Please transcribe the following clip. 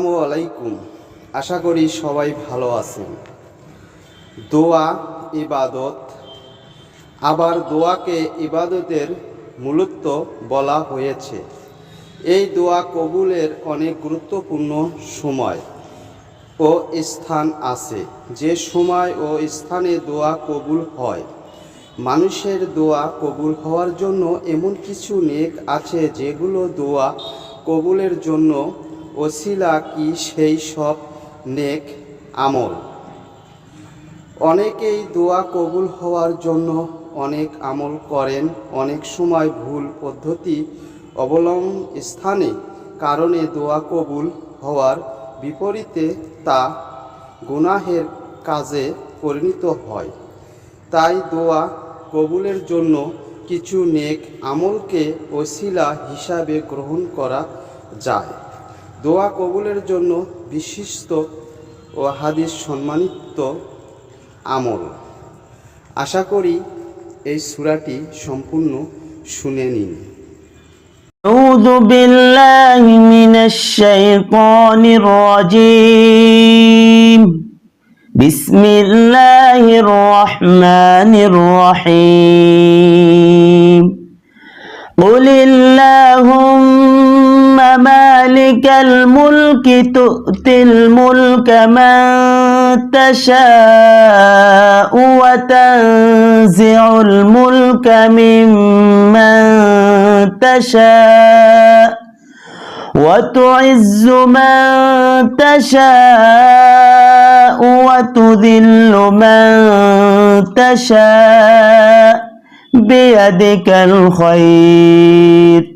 আসসালামু আলাইকুম। আশা করি সবাই ভালো আছেন। দোয়া, ইবাদত, আবার দোয়াকে ইবাদতের মূলত্ব বলা হয়েছে। এই দোয়া কবুলের অনেক গুরুত্বপূর্ণ সময় ও স্থান আছে। যে সময় ও স্থানে দোয়া কবুল হয়, মানুষের দোয়া কবুল হওয়ার জন্য এমন কিছু নেক আছে যেগুলো দোয়া কবুলের জন্য ওসিলা কি সেই সব নেক আমল? অনেকেই দোয়া কবুল হওয়ার জন্য অনেক আমল করেন, অনেক সময় ভুল পদ্ধতি অবলম্বন স্থানে কারণে দোয়া কবুল হওয়ার বিপরীতে তা গুনাহের কাজে পরিণত হয়। তাই দোয়া কবুলের জন্য কিছু নেক আমলকে ওসিলা হিসাবে গ্রহণ করা যায়। দোয়া কবুলের জন্য বিশিষ্ট ও হাদিস সম্মানিত আমল আশা করি এই সূরাটি সম্পূর্ণ শুনে নিন أعوذ بالله من الشيطان الرجيم بسم الله الرحمن الرحيم قل اللهم مالك الملك تؤتي الملك من تشاء وتنزع الملك ممن تشاء وتعز من تشاء وتذل من تشاء بيدك الخير